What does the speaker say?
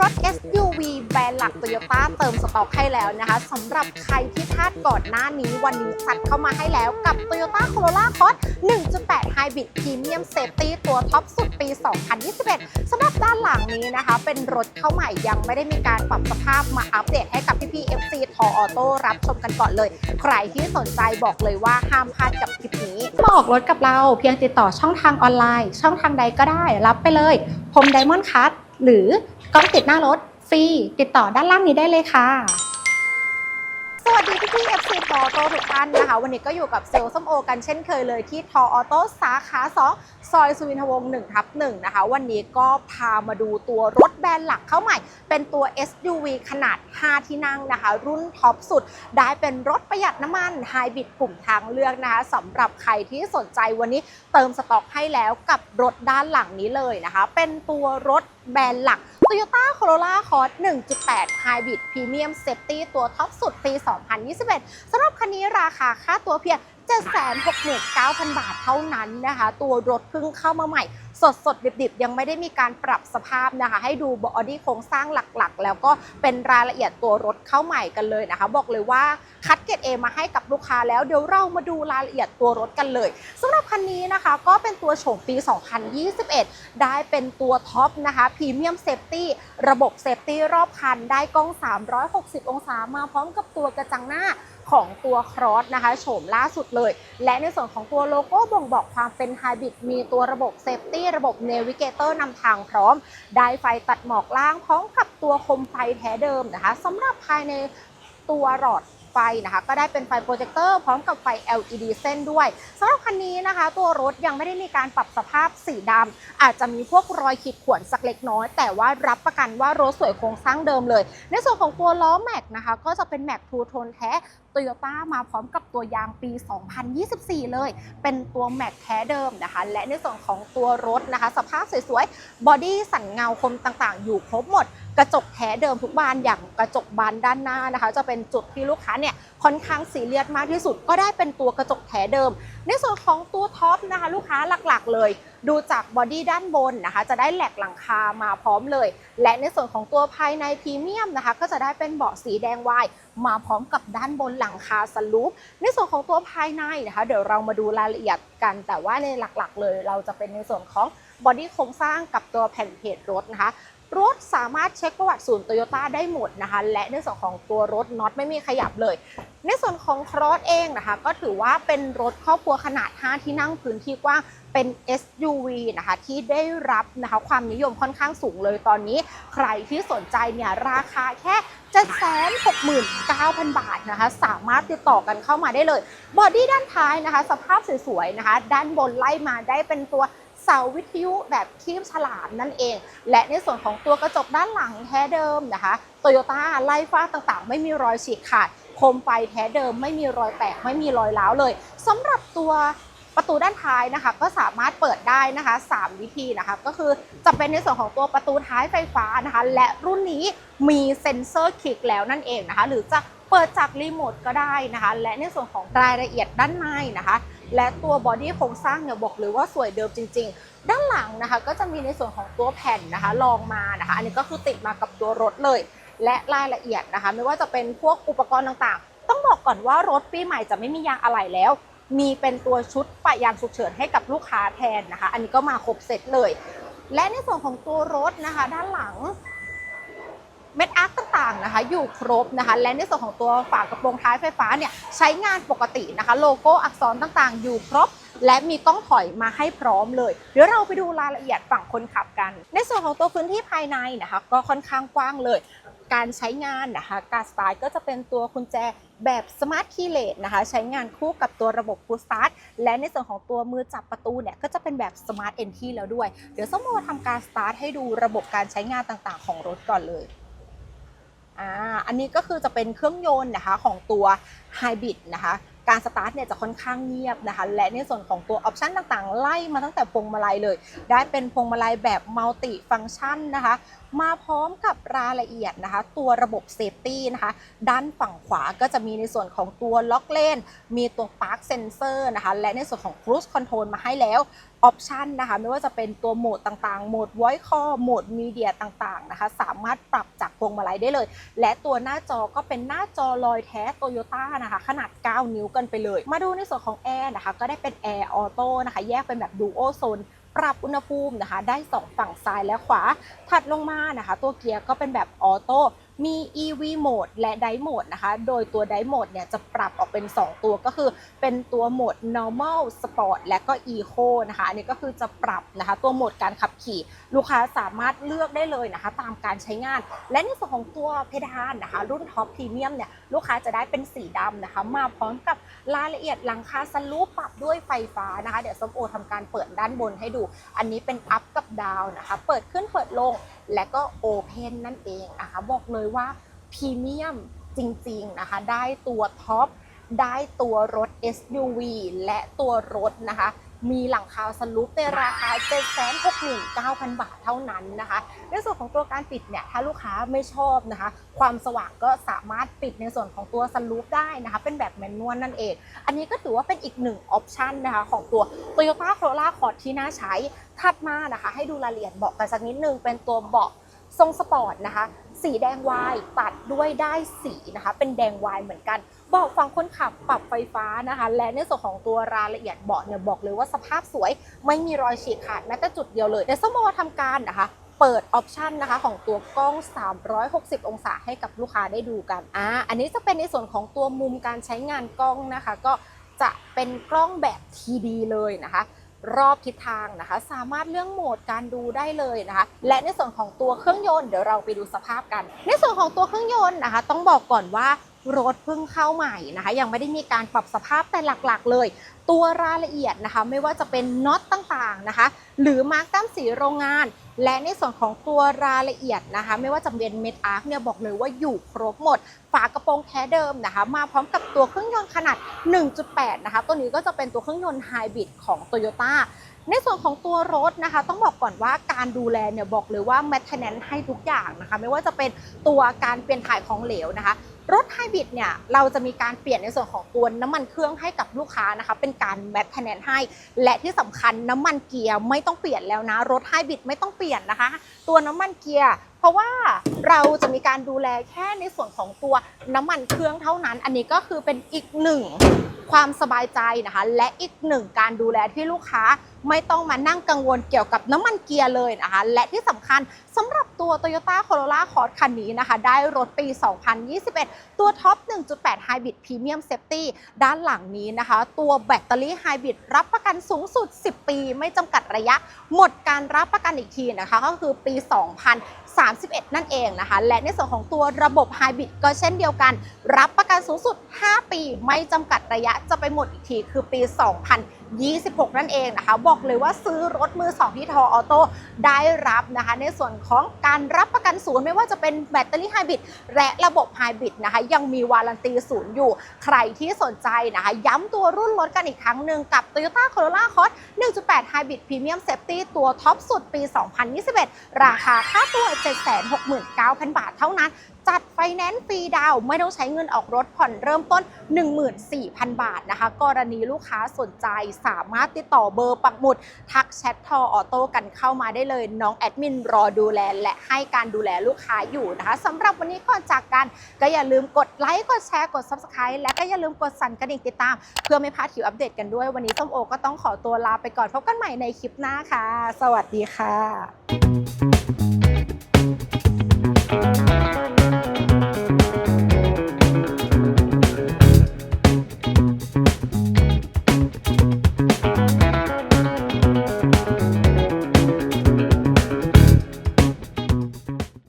รถ SUV แบรนด์หลัก Toyota เติมสต็อกให้แล้วนะคะสำหรับใครที่พลาดก่อนหน้านี้วันนี้จัดเข้ามาให้แล้วกับ Toyota Corolla Cross 1.8 Hybrid Premium Safety ตัวท็อปสุดปี 2021สำหรับด้านหลังนี้นะคะ เป็นรถเข้าใหม่ยังไม่ได้มีการปรับสภาพมาอัปเดตให้กับพี่ๆ FC ทอออโต้รับชมกันก่อนเลย ใครที่สนใจบอกเลยว่าห้ามพลาดกับคลิปนี้มาออกรถกับเราเพียงติดต่อช่องทางออนไลน์ ช่องทางใดก็ได้รับไปเลยพรมไดมอนด์คัทหรือ กล้องติดหน้ารถฟรีติดต่อด้านล่างนี้ได้เลยค่ะ สวัสดีพี่พี่ FC ทอโต้ทุกท่านนะคะ วันนี้ก็อยู่กับเซลล์ส้มโอกันเช่นเคยเลยที่ทอออโต้สาขา 2 ซอยสุวินทวงศ์1ทับ1นะคะ วันนี้ก็พามาดูตัวรถแบรนด์หลักเข้าใหม่ เป็นตัว SUV ขนาด 5 ที่นั่งนะคะ รุ่นท็อปสุด ได้เป็นรถประหยัดน้ำมันไฮบริดกลุ่มทางเลือกนะคะสำหรับใครที่สนใจวันนี้เติมสต็อกให้แล้วกับรถด้านหลังนี้เลยนะคะ เป็นตัวรถแบรนด์หลัก Toyota Corolla Cross 1.8 Hybrid Premium Safety ตัวท็อปสุดปี 2021 สำหรับคันนี้ราคาค่าตัวเพียง 769,000 บาทเท่านั้นนะคะ ตัวรถเพิ่งเข้ามาใหม่ สดสดดิบๆ ยังไม่ได้มีการปรับสภาพนะคะ ให้ดูบอดี้โครงสร้างหลักๆ แล้วก็เป็นรายละเอียดตัวรถเข้าใหม่กันเลยนะคะ บอกเลยว่าคัดเกรดเอมาให้กับลูกค้าแล้วเดี๋ยวเรามาดูรายละเอียดตัวรถกันเลยสำหรับคันนี้นะคะก็เป็นตัวโฉมปี 2021 ได้เป็นตัวท็อปนะคะพรีเมียมเซฟตี้ระบบเซฟตี้รอบคันได้กล้อง 360 องศามาพร้อมกับตัวกระจังหน้า ของตัวครอสนะคะโฉมล่าสุดเลย และในส่วนของตัวโลโก้บ่งบอกความเป็นไฮบริดมีตัวระบบเซฟตี้ระบบเนวิเกเตอร์นำทางพร้อม ได้ไฟตัดหมอกล่างพร้อมกับตัวคมไฟแท้เดิมนะคะสำหรับภายในตัวหลอด ไฟนะคะ ก็ได้เป็นไฟโปรเจคเตอร์พร้อมกับไฟ LED เส้นด้วยสำหรับคันนี้นะคะ ตัวรถยังไม่ได้มีการปรับสภาพสีดำอาจจะมีพวกรอยขีดข่วนสักเล็กน้อย แต่ว่ารับประกันว่ารถสวยโครงสร้างเดิมเลย ในส่วนของตัวล้อแม็กนะคะ ก็จะเป็นแม็กทูโทนแท้โตโยต้ามาพร้อมกับตัวยางปี 2024 เลย เป็นตัวแม็กแท้เดิมนะคะ และในส่วนของตัวรถนะคะ สภาพสวยๆบอดี้สันเงาคมต่างๆ อยู่ครบหมด กระจกแท้เดิมทุกบานอย่างกระจกบานด้านหน้านะคะ จะเป็นจุดที่ลูกค้าเนี่ยค่อนข้างซีเรียสมากที่สุด ก็ได้เป็นตัวกระจกแท้เดิม ในส่วนของตัวท็อปนะคะ ลูกค้าหลักๆ เลย ดูจากบอดี้ด้านบนนะคะ จะได้แหลกหลังคามาพร้อมเลย และในส่วนของตัวภายในพรีเมียมนะคะ ก็จะได้เป็นเบาะสีแดงวายมาพร้อมกับด้านบนหลังคาสลูปในส่วนของตัวภายในนะคะ เดี๋ยวเรามาดูรายละเอียดกัน แต่ว่าในหลักๆ เลย เราจะเป็นในส่วนของบอดี้โครงสร้างกับตัวแผ่นเพจรถนะคะ รถสามารถเช็คประวัติศูนย์โตโยต้าได้หมดนะคะ และในส่วนของตัวรถน็อตไม่มีขยับเลย ในส่วนของครอสเองนะคะ ก็ถือว่าเป็นรถครอบครัวขนาด 5 ที่นั่งพื้นที่กว้างเป็น SUV นะคะ ที่ได้รับนะคะความนิยมค่อนข้างสูงเลยตอนนี้ ใครที่สนใจเนี่ยราคาแค่769,000 บาทนะคะ สามารถติดต่อกันเข้ามาได้เลย บอดี้ด้านท้ายนะคะ สภาพสวยๆนะคะ ด้านบนไล่มาได้เป็นตัว เสาวิทยุแบบคีบฉลามนั่นเอง และในส่วนของตัวกระจกด้านหลังแท้เดิมนะคะโตโยต้าไล่ฟ้าต่างๆ ไม่มีรอยฉีกขาดโคมไฟแท้เดิมไม่มีรอยแตกไม่มีรอยร้าวเลยสำหรับตัวประตูด้านท้ายนะคะก็สามารถเปิดได้นะคะ 3 วิธีนะคะก็คือจะเป็นในส่วนของตัวประตูท้ายไฟฟ้านะคะ และรุ่นนี้มีเซ็นเซอร์คลิกแล้วนั่นเองนะคะ หรือจะเปิดจากรีโมทก็ได้นะคะ และในส่วนของรายละเอียดด้านในนะคะ และตัวบอดี้โครงสร้างเนี่ยบอกเลยว่าสวยเดิมจริง ๆ ด้านหลังนะคะก็จะมีในส่วนของตัวแผ่นนะคะรองมานะคะ อันนี้ก็คือติดมากับตัวรถเลย และรายละเอียดนะคะ ไม่ว่าจะเป็นพวกอุปกรณ์ต่างๆ ต้องบอกก่อนว่ารถปีใหม่จะไม่มียางอะไหล่แล้ว มีเป็นตัวชุดปะยางฉุกเฉินให้กับลูกค้าแทนนะคะ อันนี้ก็มาครบเซตเลย และในส่วนของตัวรถนะคะ ด้านหลัง เม็ดอาร์คต่างๆนะคะ อยู่ครบนะคะ และในส่วนของตัวฝากระโปรงท้ายไฟฟ้าเนี่ยใช้งานปกตินะคะ โลโก้อักษรต่างๆ อยู่ครบ และมีกล้องถอยมาให้พร้อมเลย เดี๋ยวเราไปดูรายละเอียดฝั่งคนขับกัน ในส่วนของตัวพื้นที่ภายในนะคะ ก็ค่อนข้างกว้างเลย การใช้งานนะคะ การสตาร์ทก็จะเป็นตัวกุญแจแบบสมาร์ทคีย์เลสนะคะ ใช้งานคู่กับตัวระบบฟูสตาร์ทและในส่วนของตัวมือจับประตูเนี่ย ก็จะเป็นแบบสมาร์ทเอนทีแล้วด้วย เดี๋ยวส้มโมทำการสตาร์ทให้ดูระบบการใช้งานต่างๆ ของรถก่อนเลย อ่าอันนี้ก็คือจะเป็นเครื่องยนต์นะคะของตัวไฮบริดนะคะการสตาร์ทเนี่ยจะค่อนข้างเงียบนะคะ และในส่วนของตัวออปชันต่างๆ ไล่มาตั้งแต่พวงมาลัยเลย ได้เป็นพวงมาลัยแบบมัลติฟังก์ชันนะคะมาพร้อมกับรายละเอียดนะคะ ตัวระบบเซฟตี้นะคะ ด้านฝั่งขวาก็จะมีในส่วนของตัวล็อกเลน มีตัว Park Sensor นะคะ และในส่วนของ Cruise Control มาให้แล้วออปชันนะคะ ไม่ว่าจะเป็นตัวโหมดต่างๆ โหมด Voice Call โหมด Media ต่างๆนะคะ สามารถปรับจากพวงมาลัยได้เลย และตัวหน้าจอก็เป็นหน้าจอลอยแท้โตโยต้านะคะ ขนาด 9 นิ้วกันไปเลย มาดูในส่วนของแอร์นะคะ ก็ได้เป็นแอร์ออโต้นะคะ แยกเป็นแบบ Dual Zone ปรับอุณหภูมินะคะ ได้ 2 ฝั่งซ้ายและขวา ถัดลงมานะคะ ตัวเกียร์ก็เป็นแบบออโต้ มี EV โหมดและไดโหมดนะคะ โดยตัวไดโหมดเนี่ยจะปรับออกเป็น 2 ตัวก็คือเป็นตัวโหมด normal sport และก็ eco นะคะ อันนี้ก็คือจะปรับนะคะ ตัวโหมดการขับขี่ลูกค้าสามารถเลือกได้เลยนะคะ ตามการใช้งาน และในส่วนของตัวเพดานนะคะ รุ่นท็อปพรีเมียมเนี่ยลูกค้าจะได้เป็นสีดำนะคะ มาพร้อมกับรายละเอียดหลังคาสลูปปรับด้วยไฟฟ้านะคะ เดี๋ยวส้มโอทำการเปิดด้านบนให้ดู อันนี้เป็นอัพกับดาวนะคะ เปิดขึ้นเปิดลง และก็โอเพนนั่นเองนะคะบอกเลยว่าพรีเมียมจริงๆนะคะได้ตัวท็อปได้ตัวรถ SUV และตัวรถนะคะ มีหลังคาสลูปในราคา 769,000 บาทเท่านั้นนะคะ ในส่วนของตัวการปิดเนี่ย ถ้าลูกค้าไม่ชอบนะคะ ความสว่างก็สามารถปิดในส่วนของตัวสลูปได้นะคะ เป็นแบบแมนนวลนั่นเอง อันนี้ก็ถือว่าเป็นอีกหนึ่งออปชันนะคะของตัว Toyota Corolla Cross ที่น่าใช้ ถัดมานะคะ ให้ดูรายละเอียดเบาะกันสักนิดนึง เป็นตัวเบาะทรงสปอร์ตนะคะ สีแดงวายตัดด้วยได้สีนะคะ เป็นแดงวายเหมือนกันเบาะฝั่งคนขับปรับไฟฟ้านะคะ และในส่วนของตัวรายละเอียดเบาะเนี่ยบอกเลยว่าสภาพสวยไม่มีรอยฉีกขาดแม้แต่จุดเดียวเลยเดี๋ยวสมอทำการนะคะเปิดออปชันนะคะของตัวกล้อง 360 องศาให้กับลูกค้าได้ดูกันอ่าอันนี้จะเป็นในส่วนของตัวมุมการใช้งานกล้องนะคะ ก็จะเป็นกล้องแบบ TD เลยนะคะ รอบทิศทางนะคะ สามารถเลือกโหมดการดูได้เลยนะคะ และในส่วนของตัวเครื่องยนต์เดี๋ยวเราไปดูสภาพกัน ในส่วนของตัวเครื่องยนต์นะคะ ต้องบอกก่อนว่ารถเพิ่งเข้าใหม่นะคะ ยังไม่ได้มีการปรับสภาพแต่หลักๆ เลย ตัวรายละเอียดนะคะ ไม่ว่าจะเป็นน็อตต่างๆนะคะ หรือมาร์กตั้มสีโรงงาน และในส่วนของตัวรายละเอียดนะคะ ไม่ว่าจะเป็นเมดอาร์คเนี่ยบอกเลยว่าอยู่ครบหมด ฝากระโปรงแท้เดิมนะคะ มาพร้อมกับตัวเครื่องยนต์ขนาด 1.8 นะคะ ตัวนี้ก็จะเป็นตัวเครื่องยนต์ไฮบริดของ Toyota ในส่วนของตัวรถนะคะ ต้องบอกก่อนว่าการดูแลเนี่ยบอกเลยว่า m ม i n t e n a n c e ให้ทุกอย่างนะคะ ไม่ว่าจะเป็นตัวการเปลี่ยนถ่ายของเหลวนะคะ รถไฮบริดเนี่ยเราจะมีการเปลี่ยนในส่วนของตัวน้ำมันเครื่องให้กับลูกค้านะคะเป็นการแมทแนนให้ และที่สำคัญน้ำมันเกียร์ไม่ต้องเปลี่ยนแล้วนะ รถไฮบริดไม่ต้องเปลี่ยนนะคะ ตัวน้ำมันเกียร์เพราะว่าเราจะมีการดูแลแค่ในส่วนของตัวน้ำมันเครื่องเท่านั้น อันนี้ก็คือเป็นอีกหนึ่งความสบายใจนะคะ และอีกหนึ่งการดูแลที่ลูกค้าไม่ต้องมานั่งกังวลเกี่ยวกับน้ำมันเกียร์เลยนะคะ และที่สำคัญสำหรับตัว Toyota Corolla Cross คันนี้นะคะ ได้รถปี 2021 ตัวท็อป 1.8 Hybrid Premium Safety ด้านหลังนี้นะคะ ตัวแบตเตอรี่ไฮบริดรับประกันสูงสุด 10 ปี ไม่จำกัดระยะ หมดการรับประกันอีกทีนะคะ ก็คือปี 2031 นั่นเองนะคะ และในส่วนของตัวระบบไฮบริดก็เช่นเดียวกัน รับประกันสูงสุด 5 ปี ไม่จำกัดระยะจะไปหมดอีกทีคือปี 2000 26 นั่นเองนะคะ บอกเลยว่าซื้อรถมือ 2 ที่ทอออโต้ได้รับนะคะ ในส่วนของการรับประกันศูนย์ไม่ว่าจะเป็นแบตเตอรี่ไฮบริดและระบบไฮบริดนะคะ ยังมีวารันตีศูนย์อยู่ ใครที่สนใจนะคะ ย้ำตัวรุ่นรถกันอีกครั้งหนึ่งกับ Toyota Corolla Cross 1.8 Hybrid Premium Safety ตัวท็อปสุดปี 2021 ราคาค่าตัว 769,000 บาทเท่านั้น จัดไฟแนนซ์ฟรีดาวไม่ต้องใช้เงินออกรถผ่อนเริ่มต้น 14,000 บาทนะคะ กรณีลูกค้าสนใจสามารถติดต่อเบอร์ปักหมุด ทักแชททอออโต้กันเข้ามาได้เลย น้องแอดมินรอดูแล และให้การดูแลลูกค้าอยู่นะคะสำหรับวันนี้ก่อนจากกัน ก็อย่าลืมกดไลค์กดแชร์กด Subscribe และก็อย่าลืมกดสั่นกระดิ่งติดตาม เพื่อไม่พลาดข่าวอัปเดตกันด้วยวันนี้ส้มโอก็ต้องขอตัวลาไปก่อนพบกันใหม่ในคลิปหน้าค่ะ สวัสดีค่ะ